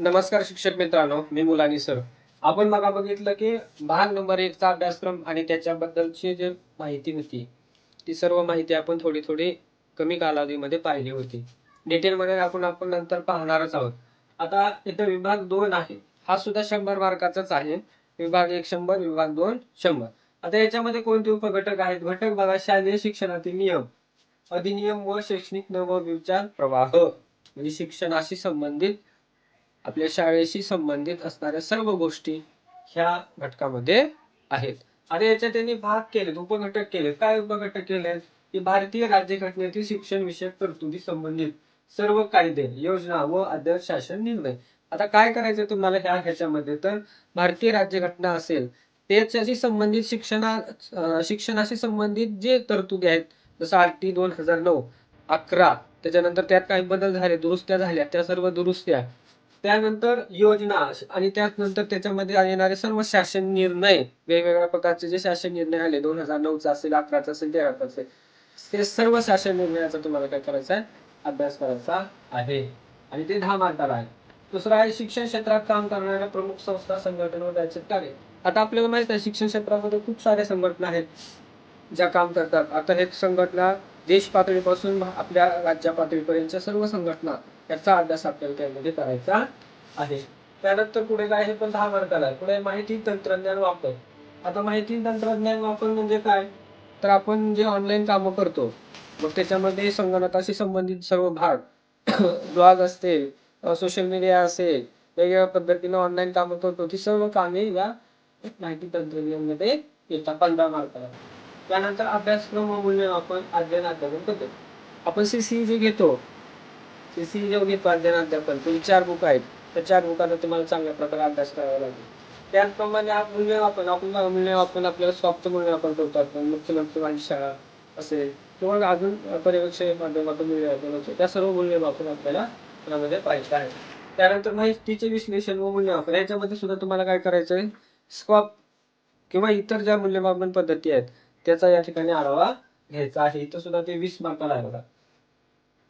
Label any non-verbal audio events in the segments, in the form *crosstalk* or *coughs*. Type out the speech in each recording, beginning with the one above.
नमस्कार शिक्षक मित्रांनो मी मुलानी सर. आपण मला बघितलं की भाग नंबर एकचा अभ्यासक्रम आणि त्याच्याबद्दलची जे माहिती होती ती सर्व माहिती आपण थोडी थोडी कमी कालावधीमध्ये पाहिली होती. डिटेलमध्ये आपण आपण नंतर पाहणारच आहोत. आता इथं विभाग दोन आहे. हा सुद्धा शंभर मार्काचाच आहे. विभाग एक शंभर विभाग दोन शंभर. आता याच्यामध्ये कोणते उपघटक आहेत? घटक बघा शालेय शिक्षणातील नियम. अधिनियम व शैक्षणिक नवविचार प्रवाह म्हणजे शिक्षणाशी संबंधित आपल्या शाळेशी संबंधित असणाऱ्या सर्व गोष्टी ह्या घटकामध्ये आहेत. आणि याच्यात त्यांनी भाग केलेत उपघटक केलेत. काय उपघटक केलेत? की भारतीय राज्यघटनेतील शिक्षण विषयक तरतुदी संबंधित सर्व कायदे योजना व आदर्श शासन निर्णय. आता काय करायचं तुम्हाला ह्या ह्याच्यामध्ये? तर भारतीय राज्यघटना असेल त्याच्याशी संबंधित शिक्षणा शिक्षणाशी संबंधित जे तरतुदी आहेत जसं आर टी दोन हजार नऊ अकरा त्याच्यानंतर त्यात काही बदल झाले दुरुस्त्या झाल्या त्या सर्व दुरुस्त्या त्यानंतर योजना आणि त्यानंतर त्याच्यामध्ये येणारे सर्व शासन निर्णय वेगवेगळ्या प्रकारचे जे शासन निर्णय आले दोन हजार नऊचा असेल अकराचा असेल तेराचा असेल ते सर्व शासन निर्णयाचा तुम्हाला काय करायचा आहे? अभ्यास करायचा आहे. आणि ते दहा मार्काला आहे. दुसरं आहे शिक्षण क्षेत्रात काम करणाऱ्या प्रमुख संस्था संघटना व त्याचे कार्य. आता आपल्याला माहीत आहे शिक्षण क्षेत्रामध्ये खूप साऱ्या संघटना आहेत ज्या काम करतात. आता हे संघटना देश पातळीपासून आपल्या राज्य पातळीपर्यंतच्या सर्व संघटना याचा अभ्यास आपल्याला त्यामध्ये करायचा आहे. त्यानंतर पुढे काय हे पण दहा मार्काला आहे. पुढे माहिती तंत्रज्ञान वापर. आता माहिती तंत्रज्ञान वापर म्हणजे काय? तर आपण जे ऑनलाईन कामं करतो मग त्याच्यामध्ये संगणकाशी संबंधित सर्व भाग *coughs* ब्लॉग असते सोशल मीडिया असेल वेगवेगळ्या पद्धतीने ऑनलाईन कामं करतो. ती सर्व कामे या माहिती तंत्रज्ञानमध्ये येतात. पंधरा मार्काला त्यानंतर अभ्यासक्रम व मूल्यमापन अध्ययन अध्यापन पद्धत. आपण सी सी जे घेतो सी सी जे घेतो अध्ययन अध्यापन ते चार बुक आहेत. त्या चार बुकांना तुम्हाला चांगल्या प्रकारे अभ्यास करावा लागेल. त्याचप्रमाणे मूल्यमापन आपण मूल्यमापन आपल्याला सॉफ्ट मूल्यमापन करतो आपण मुख्यमंत्री माझी शाळा असेल किंवा अजून पर्यवेक्षक माध्यमातून मूल्यमापन असेल त्या सर्व मूल्यमापन आपल्याला त्यामध्ये पाहिजे आहे. त्यानंतर माहितीचे विश्लेषण व मूल्यमापन याच्यामध्ये सुद्धा तुम्हाला काय करायचं आहे स्कॉप किंवा इतर ज्या मूल्यमापन पद्धती आहेत त्याचा या ठिकाणी आढावा घ्यायचा आहे. इथं सुद्धा ते वीस मार्काला आहे बघा.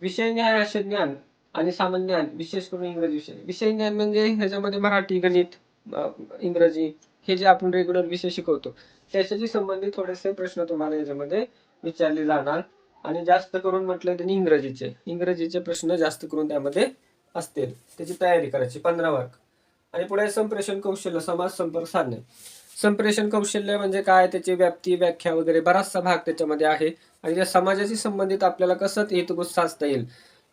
विषय ज्ञान असे ज्ञान आणि सामान्य ज्ञान विशेष करून इंग्रजी विषय. विषय ज्ञान म्हणजे ह्याच्यामध्ये मराठी गणित इंग्रजी हे जे आपण रेग्युलर विषय शिकवतो त्याच्याशी संबंधित थोडेसे प्रश्न तुम्हाला याच्यामध्ये विचारले जाणार. आणि जास्त करून म्हटलं त्यांनी इंग्रजीचे. इंग्रजीचे प्रश्न जास्त करून त्यामध्ये असतील. त्याची तयारी करायची. पंधरा मार्क आणि पुढे संप्रेषण कौशल्य समाज संपर्क साधणे संप्रेषण कौशल्य म्हणजे काय त्याची व्याप्ती व्याख्या वगैरे बराचसा भाग त्याच्यामध्ये आहे. आणि त्या समाजाशी संबंधित आपल्याला कसं ते साधता येईल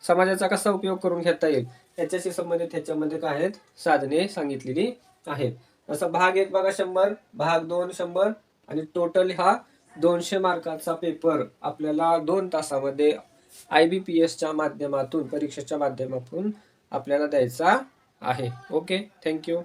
समाजाचा कसा उपयोग करून घेता येईल याच्याशी संबंधित ह्याच्यामध्ये काय आहेत साधने सांगितलेली आहेत. असा भाग एक बघा शंभर भाग दोन शंभर आणि टोटल हा दोनशे मार्काचा पेपर आपल्याला दोन तासामध्ये आय बी पी एसच्या माध्यमातून परीक्षेच्या माध्यमातून आपल्याला द्यायचा आहे. Okay thank you